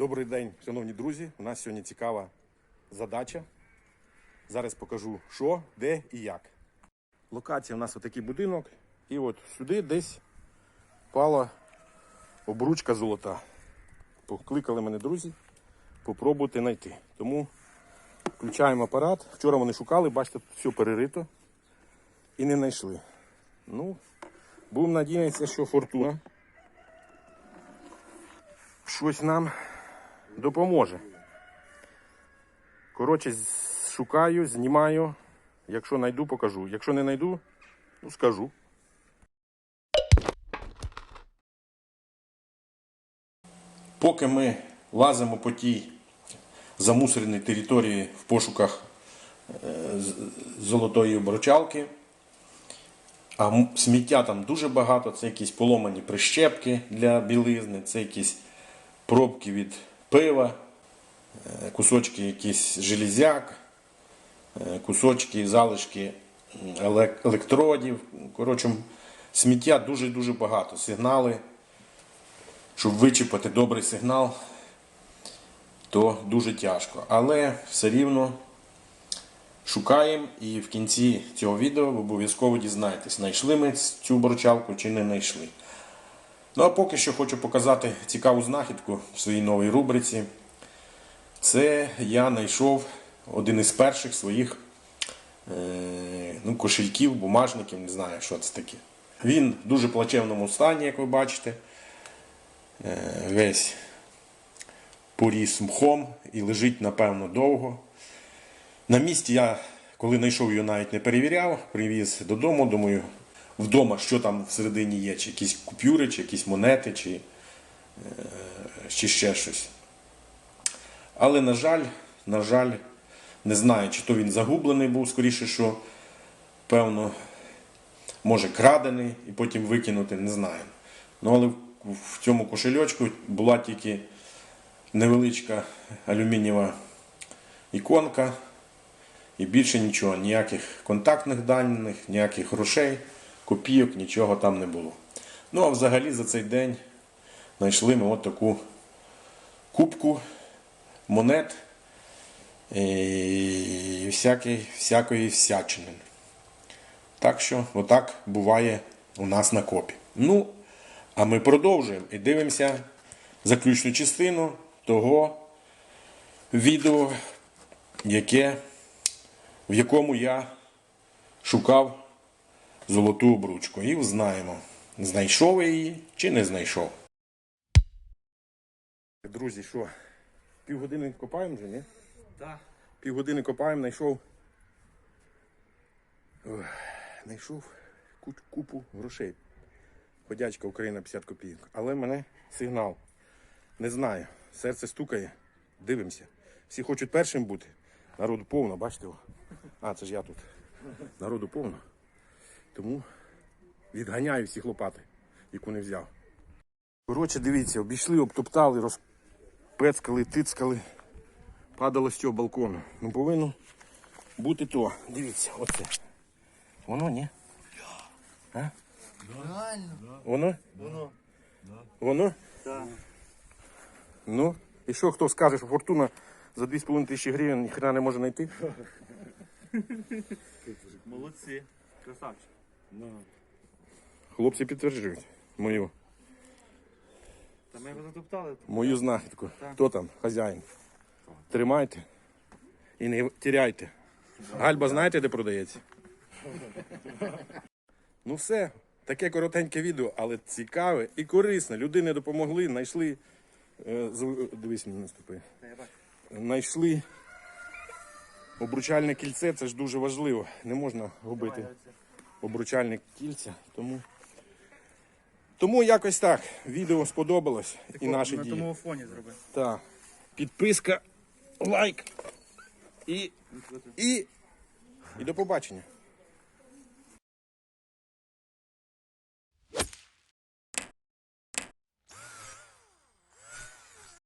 Добрий день, шановні друзі. У нас сьогодні цікава задача. Зараз покажу, що, де і як. Локація у нас отакий будинок. І от сюди десь впала обручка золота. Покликали мене друзі, попробуйте знайти. Тому включаємо апарат. Вчора вони шукали, бачите, тут все перерито і не знайшли. Ну, будемо надіятися, що фортуна щось нам допоможе. Коротше, шукаю, знімаю. Якщо знайду, покажу. Якщо не знайду, ну скажу. Поки ми лазимо по тій замусореній території в пошуках е, золотої обручалки, а сміття там дуже багато, це якісь поломані прищепки для білизни, це якісь пробки від пива, е, кусочки якісь железяк, е, кусочки, залишки електродів. Коротше, сміття дуже-дуже багато. Сигнали, щоб вичіпати добрий сигнал, то дуже тяжко. Але все рівно шукаємо і в кінці цього відео ви обов'язково дізнаєтесь, знайшли ми цю борчалку чи не знайшли. Ну а поки що хочу показати цікаву знахідку в своїй новій рубриці. Це я знайшов один із перших своїх е, ну, кошельків, бумажників, не знаю, що це таке. Він в дуже плачевному стані, як ви бачите. Е, весь поріс мхом і лежить, напевно, довго. На місці я, коли знайшов його, навіть не перевіряв, привіз додому, думаю, вдома, що там всередині є, чи якісь купюри, чи якісь монети, чи, е, чи ще щось. Але, на жаль, на жаль, не знаю, чи то він загублений був, скоріше, що, певно, може крадений і потім викинути, не знаю. Ну, але в- цьому кошельочку була тільки невеличка алюмінієва іконка. І більше нічого, ніяких контактних даних, ніяких грошей, копійок, нічого там не було. Ну а взагалі за цей день знайшли ми от таку кубку монет і всякої, всякої всячини. Так що, отак буває у нас на копі. Ну, а ми продовжуємо і дивимося заключну частину того відео, яке в якому я шукав золоту обручку. І знаємо, знайшов я її чи не знайшов. Друзі, що? Півгодини копаємо вже, ні? Так. Півгодини копаємо, знайшов. Знайшов купу грошей. Ходячка Україна 50 копійок. Але мене сигнал. Не знаю. Серце стукає. Дивимося. Всі хочуть першим бути. Народу повно, бачите? А, це ж я тут. Народу повно. Тому відганяю всіх лопати, яку не взяв. Коротше, дивіться, обійшли, обтоптали, розпецкали, тицкали. Падало з цього балкону. Ну повинно бути то. Дивіться, оце. Воно, ні? А? Реально? Воно? Воно. Воно? Так. Ну, і що хто скаже, що фортуна за 2,5 тисячі гривень ніхрена не може знайти? Молодці. Красавчик. Хлопці підтверджують мою, Та ми його затоптали. мою знахідку. Так. Хто там? Хазяїн. Тримайте і не тіряйте. Гальба знаєте, де продається? Ну все, таке коротеньке відео, але цікаве і корисне. Людини допомогли, знайшли. е, Дивись, мені наступи. Та я бачу. Знайшли обручальне кільце, це ж дуже важливо. Не можна губити обручальне кільця. Тому, тому якось так. Відео сподобалось і Тако, наші на дії. тому фоні зроби. Так. Підписка, лайк і, і, і до побачення.